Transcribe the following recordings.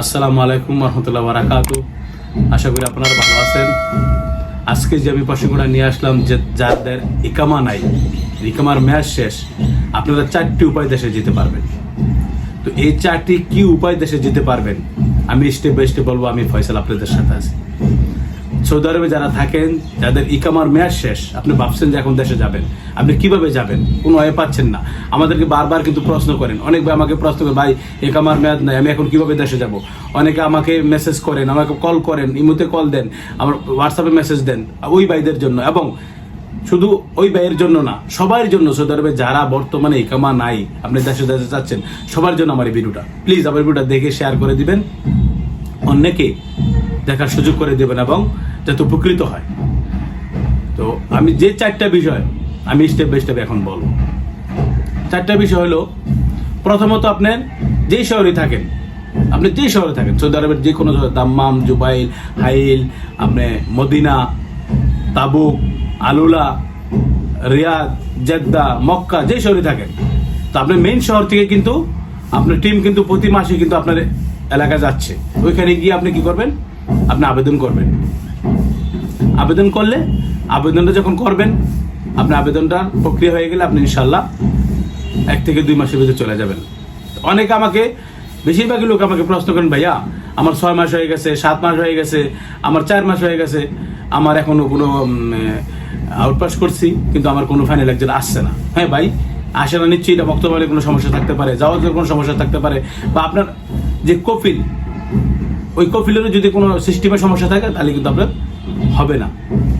আসসালামু আলাইকুম রহমতুল্লাহ বারাকাত। আশা করি আপনারা ভালো আছেন। আজকে যে আমি প্রসঙ্গটা নিয়ে আসলাম যে যাদের ইকামা নাই, ইকামার ম্যাচ শেষ, আপনারা চারটি উপায় দেশে যেতে পারবেন। তো এই চারটি কি উপায় দেশে যেতে পারবেন, আমি স্টেপ বাই স্টেপ বলব, আমি ফয়সাল আপনাদের সাথে আছি। সৌদি আরবে যারা থাকেন, যাদের ইকামার মেয়াদ শেষ, আপনি ভাবছেন যে এখন দেশে যাবেন। আপনি কীভাবে যাবেন? কোনো ওয়ে পাচ্ছেন না। আমাদেরকে বারবার কিন্তু প্রশ্ন করেন। অনেক ভাই আমাকে প্রশ্ন করেন, ভাই, ইকামার মেয়াদ নাই, আমি এখন কীভাবে দেশে যাব? অনেকে আমাকে মেসেজ করেন, আমাকে কল করেন, ইমুতে কল দেন, আমার হোয়াটসঅ্যাপে মেসেজ দেন, ওই ভাইদের জন্য। এবং শুধু ওই ভাইয়ের জন্য না, সবার জন্য সৌদি আরবে যারা বর্তমানে ইকামা নাই, আপনি দেশে দেশে যাচ্ছেন সবার জন্য আমার এই ভিডিওটা। প্লিজ আমার ভিডিওটা দেখে শেয়ার করে দিবেন। অন্যকে দেখার সুযোগ করে দেবেন এবং যাতে উপকৃত হয়। তো আমি যে চারটা বিষয়, আমি স্টেপ বাই স্টেপ এখন বলব। চারটা বিষয় হলো, প্রথমত আপনার যেই শহরে থাকেন, আপনি যেই শহরে থাকেন, সৌদি আরবের যে কোনো শহরে, দাম্মাম, জুবাইল, হাইল, আপনি Medina, Tabuk, AlUla, Riyadh, Jeddah, Mecca, যে শহরে থাকেন, তো আপনার মেইন শহর থেকে কিন্তু আপনার টিম কিন্তু প্রতি মাসে কিন্তু আপনার এলাকা যাচ্ছে। ওইখানে গিয়ে আপনি কি করবেন? আপনি আবেদন করবেন। আবেদন করলে আবেদনটা যখন করবেন, আপনার আবেদনটা প্রক্রিয়া হয়ে গেলে আপনি ইনশাল্লাহ এক থেকে দুই মাসের ভিতরে চলে যাবেন। অনেকে আমাকে, বেশিরভাগই লোক আমাকে প্রশ্ন করেন, ভাইয়া, আমার ছয় মাস হয়ে গেছে, সাত মাস হয়ে গেছে, আমার চার মাস হয়ে গেছে, আমার এখনও কোনো আউটপাস করছি, কিন্তু আমার কোনো ফাইনাল একজন আসছে না। হ্যাঁ ভাই, আসে না, নিশ্চয়ই এটা বক্তব্য কোনো সমস্যা থাকতে পারে, যাওয়ার কোনো সমস্যা থাকতে পারে, বা আপনার যে কফিল, ওই কফিলেরও যদি কোনো সিস্টেমের সমস্যা থাকে, তাহলে কিন্তু আপনার হবে না।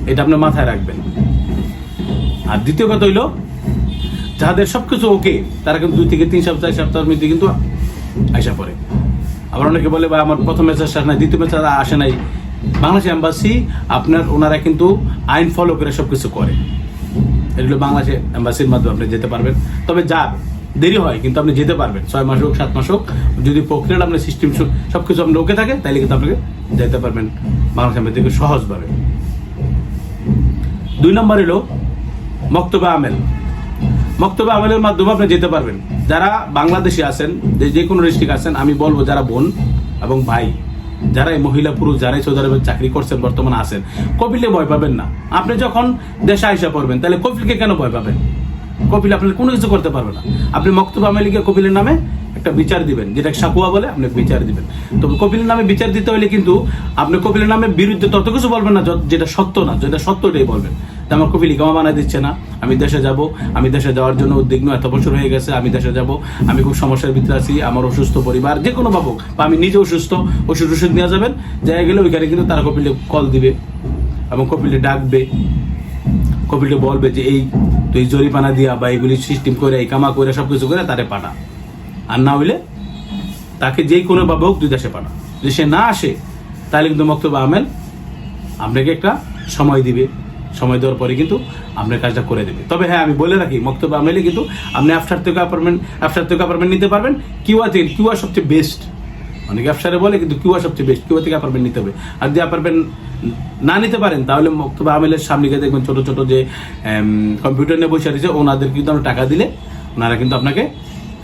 এটা আপনার মাথায় রাখবেন। আর দ্বিতীয় কথা হইল যাদের সব কিছু ওকে, তারা কিন্তু দুই থেকে তিন সপ্তাহ সপ্তাহের মধ্যে কিন্তু আসা পড়ে। আবার অনেকে বলে বা আমার প্রথম মেসেজ আসে নাই, দ্বিতীয় মেসেজ আসে নাই। বাংলাদেশ এম্বাসি আপনার, ওনারা কিন্তু আইন ফলো করে সব কিছু করে। এগুলো বাংলাদেশ এম্বাসির মাধ্যমে আপনি যেতে পারবেন। তবে যার দেরি হয়, কিন্তু আপনি যেতে পারবেন। ছয় মাস হোক, সাত মাস হোক, যদি প্রক্রিয়াটা আপনার সিস্টেম সব কিছু আপনার ওকে থাকে তাহলে কিন্তু আপনাকে যেতে পারবেন বাংলাদেশ এম্বাসি থেকে সহজভাবে। দুই নম্বর হলো মক্তবা আমেল। মক্তবা আমেলের মাধ্যমে আপনি যেতে পারবেন। যারা বাংলাদেশে আছেন, যে যে কোনো ডিস্ট্রিক্ট আছেন, আমি বলব যারা বোন এবং ভাই, যারা এই মহিলা পুরুষ, যারাই সৌদি আরবে চাকরি করছেন, বর্তমানে আছেন, কপিলে ভয় পাবেন না। আপনি যখন দেশে আইসা পড়বেন তাহলে কপিলকে কেন ভয় পাবেন? কপিল আপনার কোনো কিছু করতে পারবে না। আপনি মক্তবা আমেলিকে কপিলের নামে একটা বিচার দিবেন। যেটা সাকুয়া বলে, আপনি বিচার দিবেন। তো কপিলের নামে বিচার দিতে হলে কিন্তু আপনি কপিলের নামে বিরুদ্ধে তত কিছু বলবেন না যেটা সত্য না, যেটা সত্য এটাই বলবেন আমার কপিল ইকামা বানায় দিচ্ছে না। আমি দেশে যাব, আমি দেশে যাওয়ার জন্য উদ্বিগ্ন, এত বছর হয়ে গেছে, আমি দেশে যাব। আমি খুব সমস্যার ভিতরে আছি, আমার অসুস্থ পরিবার যে কোনো ভাবুক বা আমি নিজে অসুস্থ, ওষুধ ওষুধ নিয়ে যাবেন জায়গা গেলে ওইখানে কিন্তু তারা কপিলে কল দিবে এবং কপিলে ডাকবে, কপিলকে বলবে যে এই তুই জরিপানা দিয়া বা এইগুলি সিস্টেম করে এই কামা করে সব কিছু করে তারে পাঠা। আর না হইলে তাকে কোনো ভাবে হোক দুই দেশে পাঠা। যদি সে না আসে, তাহলে কিন্তু মক্তব্য আমেল আপনাকে একটা সময় দিবে। সময় দেওয়ার পরে কিন্তু আপনার কাজটা করে দেবে। তবে হ্যাঁ আমি বলে রাখি মক্তব্য আমেলে কিন্তু আপনি আফটার থেকে অ্যাপার্টমেন্ট আফটার থেকে অ্যাপার্টমেন্ট নিতে পারবেন। কিউয়া থেকে কিউয়া সবচেয়ে বেস্ট অনেকে ব্যবসারে বলে কিন্তু কিউয়া সবচেয়ে বেস্ট কিউয়া থেকে অ্যাপার্টমেন্ট নিতে হবে। আর যদি অ্যাপার্টমেন্ট না নিতে পারেন, তাহলে মক্তব্য আমেলের সামনে গিয়ে দেখবেন ছোটো ছোটো যে কম্পিউটার নিয়ে বসে রয়েছে ওনাদের কিন্তু আমরা টাকা দিলে ওনারা কিন্তু আপনাকে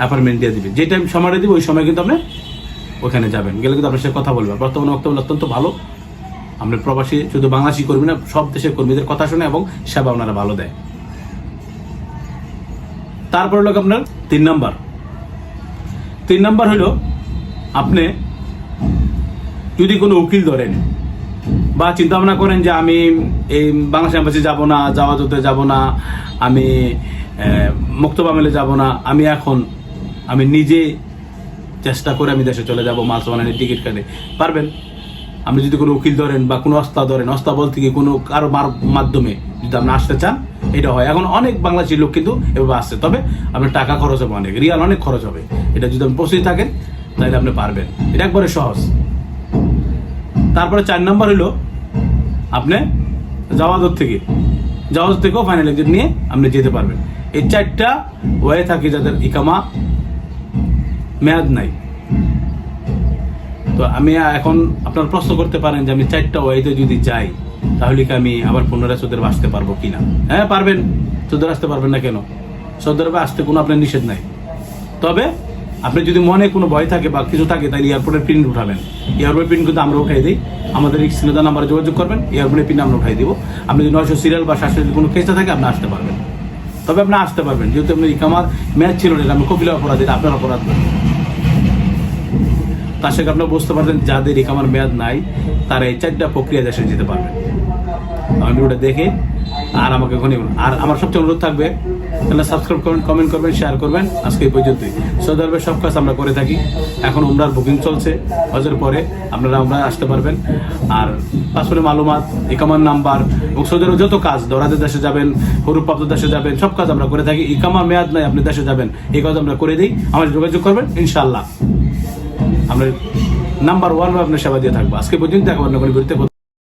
অ্যাপার্টমেন্ট দিয়ে দিবে। যে টাইম সময়টা দিবে, ওই সময় কিন্তু আপনি ওখানে যাবেন। গেলে কিন্তু আপনার সাথে কথা বলবেন বর্তমানে বক্তব্য অত্যন্ত ভালো। আমরা প্রবাসী, শুধু বাংলাদেশি কর্মী না, সব দেশের কর্মীদের কথা শুনে এবং সেবা ওনারা ভালো দেয়। তারপর হলো আপনার তিন নাম্বার। তিন নাম্বার হলো আপনি যদি কোনো উকিল ধরেন বা চিন্তা ভাবনা করেন যে আমি এই বাংলাদেশ এম্বাসি যাব না, যাওয়া যেতে যাব না, আমি মুক্তবা মেলে যাব না, আমি এখন, আমি নিজে চেষ্টা করে আমি দেশে চলে যাব, মাল সামানের টিকিট কাটে। পারবেন? আপনি যদি কোনো উকিল ধরেন বা কোনো অস্তা ধরেন অস্তা বলতে গিয়ে কোনো কারও মাধ্যমে যদি আপনি আসতে চান, এটা হয়। এখন অনেক বাংলাদেশি লোক কিন্তু এভাবে আসছে। তবে আপনার টাকা খরচ হবে অনেক, রিয়াল অনেক খরচ হবে। এটা যদি আপনি প্রস্তুতি থাকেন তাহলে আপনি পারবেন। এটা একবারে সহজ। তারপরে চার নম্বর হলো, আপনি জাওয়াজত থেকে জাওয়াজ থেকেও ফাইনাল এক্সাম নিয়ে আপনি যেতে পারবেন। এই চারটা ওয়ে থাকে যাদের ইকামা, মেয়াদ নাই। তো আমি এখন আপনার প্রশ্ন করতে পারেন যে আমি চারটা ওয়েতে যদি যাই, তাহলে কি আমি আবার পুনরায় সৌদি আরবে আসতে পারব কিনা? হ্যাঁ পারবেন। সৌদি আসতে পারবেন না কেন? সৌদি আরবে আসতে কোনো আপনার নিষেধ নাই। তবে আপনি যদি মনে কোনো ভয় থাকে বা কিছু থাকে, তাহলে এয়ারপোর্টের প্রিন্ট উঠাবেন। এয়ারপোর্টের প্রিন্ট কিন্তু আমরা উঠাই দিই। আমাদের স্ক্রিনে নাম্বারে যোগাযোগ করবেন এয়ারপোর্টের প্রিন্ট আমরা উঠাই দিব। আপনি যদি নয়শো সিরিয়াল বা সাতশো যদি কোনো কেসটা থাকে, আপনি আসতে পারবেন। তবে আপনি আসতে পারবেন। যেহেতু আপনি ইকামার ম্যাচ ছিল না আমি কপিলা অপরাধ আপনার অপরাধ। তার সাথে আপনারা বুঝতে পারবেন, যাদের ইকামার মেয়াদ নাই, তারা এই চারটা প্রক্রিয়া দেশে যেতে পারবেন আমি ভিডিওটা দেখে, আর আমাকে ওখানে আর আমার সবচেয়ে অনুরোধ থাকবে তাহলে সাবস্ক্রাইব করবেন কমেন্ট করবেন শেয়ার করবেন। আজকে এই পর্যন্তই। সৌদি আরবের সব কাজ আমরা করে থাকি। এখন উমরার বুকিং চলছে। হজের পরে আপনারা আমরা আসতে পারবেন। আর পাসপোর্টের মালুমাত, ইকামার নাম্বার এবং সৌদি আরবের যত কাজ দরাদের দেশে যাবেন হরুপ্রাপ্ত দেশে যাবেন, সব কাজ আমরা করে থাকি। ইকামার মেয়াদ নাই, আপনি দেশে যাবেন। এই কাজ আমরা করে দিই। আমার যোগাযোগ করবেন ইনশাল্লাহ আমরা নাম্বার ওয়ান আপনার সেবা দিয়ে থাকব। আজকে পর্যন্ত এখন অন্য কোনো বিরুদ্ধে